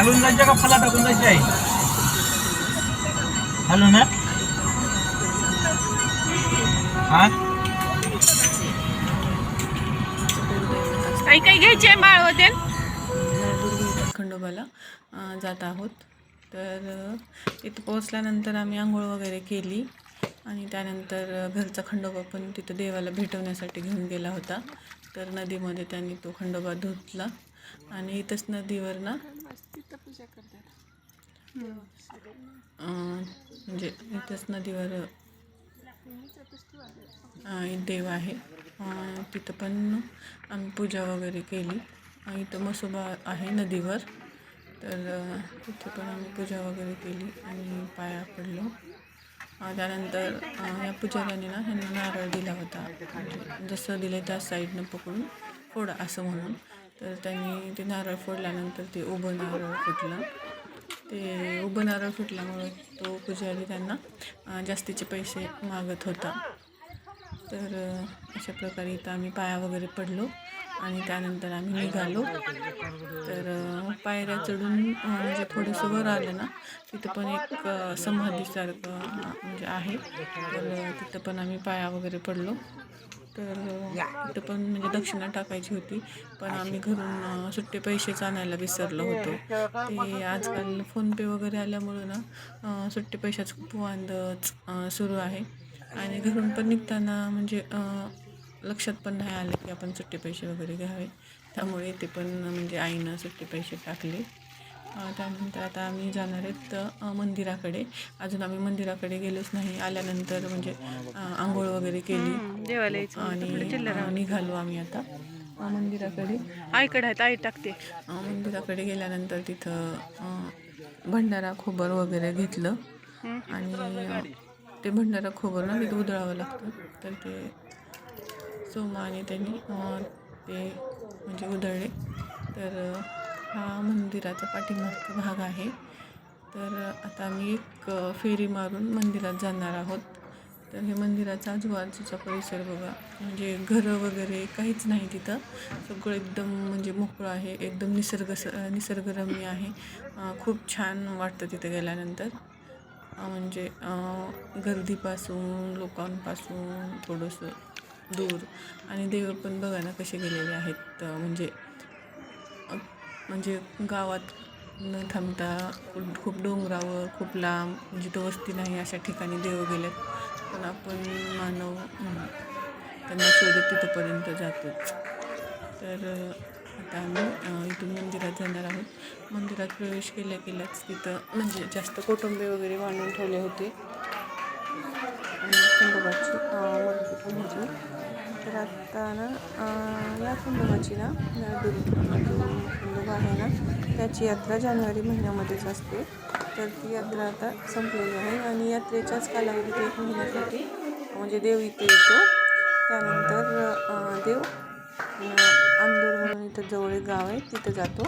खालून जायचं का फला टाकून जायची आहे खालून ना? हा? काही काही घ्यायचे आहे बाळ होते नळदुर्ग खंडोबाला जात आहोत. तर तिथं पोहोचल्यानंतर आम्ही आंघोळ वगैरे केली आणि त्यानंतर घरचा खंडोबा पण तिथं देवाला भेटवण्यासाठी घेऊन गेला होता. तर नदीमध्ये त्यांनी तो खंडोबा धुतला. आणि इथंच नदीवर ना म्हणजे इथंच नदीवर देव आहे. तिथं पण आम्ही पूजा वगैरे केली. आणि इथं मसोबा आहे नदीवर. तर तिथे पण आम्ही पूजा वगैरे केली आणि पाया पडलो. त्यानंतर या पुजाऱ्याने ना ह्यांना नारळ दिला होता. जसं दिलं त्या साईडनं पकडून. फोडा असं म्हणून. तर त्यांनी ते नारळ फोडल्यानंतर ते उभं नारळ फुटलं. ते उभं नारळ फुटल्यामुळे तो पुजारी त्यांना जास्तीचे पैसे मागत होता. तर अशा प्रकारे इथं आम्ही पाया वगैरे पडलो आणि त्यानंतर आम्ही निघालो. तर पायऱ्या चढून म्हणजे थोडंसं वर आलं ना तिथं पण एक समाधीसारखं म्हणजे आहे. तर तिथं पण आम्ही पाया वगैरे पडलो. तर तिथं पण म्हणजे दक्षिणा टाकायची होती. पण आम्ही घरून सुट्टे पैसेच आणायला विसरलो होतो. ते आजकाल फोनपे वगैरे आल्यामुळं ना सुट्टे पैशाचं खूप वांदच सुरू आहे. आणि घरून पण निघताना म्हणजे लक्षात पण नाही आलं की आपण सुट्टे पैसे वगैरे घ्यावे. त्यामुळे ते पण म्हणजे आईनं सुट्टे पैसे टाकले. त्यानंतर आता आम्ही जाणार आहेत मंदिराकडे. अजून आम्ही मंदिराकडे गेलोच नाही. आल्यानंतर म्हणजे आंघोळ वगैरे केली. आणि अ, निघालो आम्ही आता मंदिराकडे. आईकडे आहेत आई टाकते. मंदिराकडे गेल्यानंतर तिथं भंडारा खोबर वगैरे घेतलं. आणि ते भंडारा खोबर ना तिथं उधळावं लागतं. तर ते सोमा आणि त्यांनी ते म्हणजे उधळले. तर हा मंदिराचा पाठीमागचा भाग आहे. तर आता आम्ही एक फेरी मारून मंदिरात जाणार आहोत. तर हे मंदिराचा आजूबाजूचा परिसर बघा. म्हणजे घरं वगैरे काहीच नाही तिथं. सगळं एकदम म्हणजे मोकळं आहे. एकदम निसर्ग स निसर्गरम्य आहे. खूप छान वाटतं तिथे गेल्यानंतर. म्हणजे गर्दीपासून लोकांपासून थोडंसं दूर. आणि देव पण बघा ना कसे गेलेले आहेत. म्हणजे म्हणजे गावात न थांबता खूप- डोंगरावर खूप लांब म्हणजे तो वस्ती नाही अशा ठिकाणी देव गेलेत. पण आपण मानव त्यांना शोधत तिथंपर्यंत जातोच तर आता आम्ही इथून मंदिरात जाणार आहोत. मंदिरात प्रवेश केल्या केल्याच तिथं म्हणजे जास्त कोटंबे वगैरे बांधून ठेवले होते. आणि खंडोबाची मूर्ती तर आता ना या खंडोबाची ना नळदुर्ग जो आहे. ना त्याची यात्रा जानेवारी महिन्यामध्येच असते. तर ती यात्रा आता संपलेली आहे आणि यात्रेच्याच कालावधीत एक महिन्यासाठी म्हणजे देव इथे येतो. त्यानंतर देव आंदोर म्हणून इथं जवळ एक गाव आहे तिथं जातो.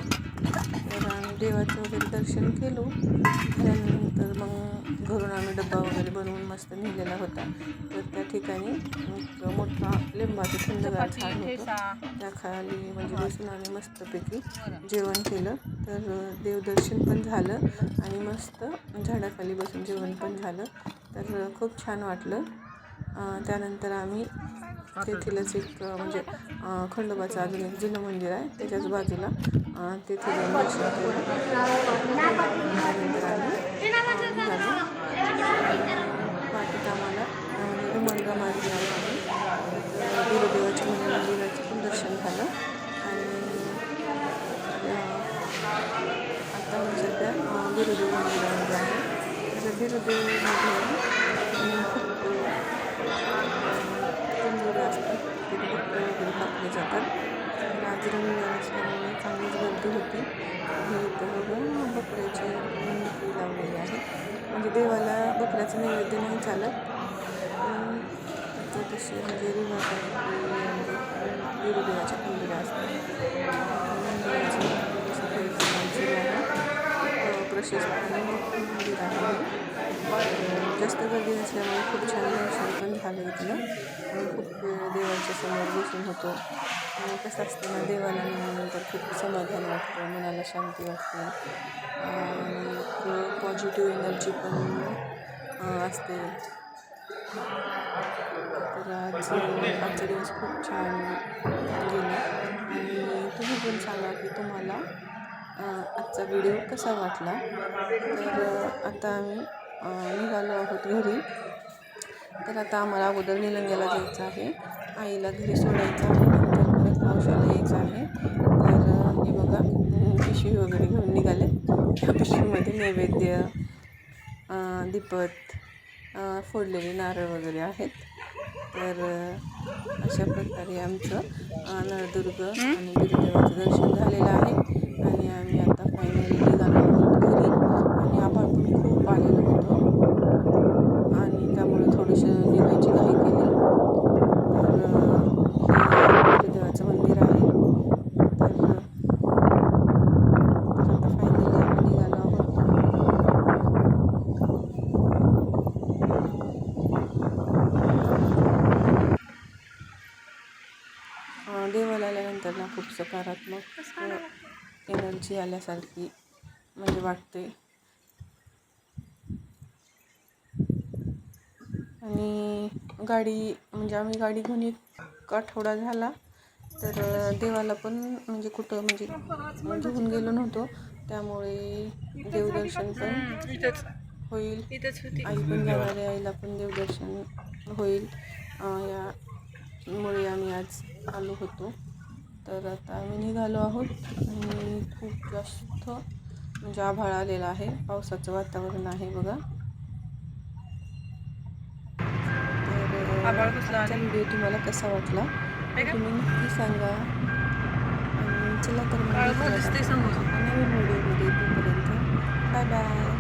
देवाचं वगैरे दर्शन केलो. त्यानंतर मग घरून आम्ही डब्बा वगैरे बनवून मस्त नेलेला होता. तर त्या ठिकाणी मोठा लिंबाचं थंडगार झाड होतं. त्या खाली म्हणजे बसून आम्ही मस्तपैकी जेवण केलं. तर देवदर्शन पण झालं आणि मस्त झाडाखाली बसून जेवण पण झालं. तर खूप छान वाटलं. त्यानंतर आम्ही तेथीलच एक म्हणजे खंडोबाचं अजून एक जुनं मंदिर आहे. त्याच्याच बाजूला तेथे जाऊन दर्शन आम्हाला अं, उमरगा मार्गी आलो मंदिर- मंदिराचं पण दर्शन झालं. आणि आता आम्ही सध्या गुरुदेव बिरोदेव मंदिरामध्ये आहे. तर मंदिर देवाला बकऱ्याचं नैवेद्य नाही चालत. आता तसे म्हणजे गुरुदेवाच्या म्हणजे मंदिरं असतात प्रशस्त मंदिर आहे. जास्त गर्दी नसल्यामुळे खूप छान दर्शन पण झालं इथलं आणि खूप देवांच्या देवाच्या समोर बसून होतो. कसं असतं ना देवाला नंतर खूप समाधान वाटतं मनाला शांती वाटते. आणि पॉझिटिव्ह एनर्जी पण असते तर आज आजचा दिवस खूप छान गेला. आणि तुम्ही पण सांगा की तुम्हाला आजचा व्हिडिओ कसा वाटला? तर आता आम्ही निघालो आहोत घरी. तर आता आम्हाला अगोदर निलंग्याला जायचं आहे. आईला घरी सोडायचं आहे. नंतर परत मावशाला यायचं आहे. तर हे बघा पिशवी वगैरे घेऊन निघाले. त्या पिशवीमध्ये नैवेद्य दीपत फोडलेले नारळ वगैरे आहेत. तर अशा प्रकारे आमचं नळदुर्ग आणि बिरदेवाचं दर्शन झालेलं आहे आणि आम्ही आता फायनली निघालो आहोत घरी आणि आभाळ पण खूप आलेलं होतं आणि त्यामुळे थोडंसं निघायची घाई केली तर अं, हे बिरदेवाचं मंदिर आहे तर अं, तर आता फायनली आम्ही निघालो आहोत अं, देवाला आल्यानंतर ना खूप सकारात्मक एनर्जी आल्यासारखी म्हणजे वाटते. आणि गाडी म्हणजे आम्ही गाडी घेऊन एक आठवडा झाला तर देवाला पण म्हणजे कुठं म्हणजे घेऊन गेलो नव्हतो. त्यामुळे देवदर्शन पण होईल. आई पण जाणार आईला पण देवदर्शन होईल. अं, मुळे आम्ही आज आलो होतो. तर आता आम्ही निघालो आहोत आणि खूप जास्त म्हणजे आभाळ आलेला आहे. पावसाचं वातावरण आहे बघा. तर व्हिडिओ तुम्हाला कसा वाटला? तुम्ही नक्की सांगा. आणि चला तर नवीन व्हिडिओमध्ये तोपर्यंत. Bye bye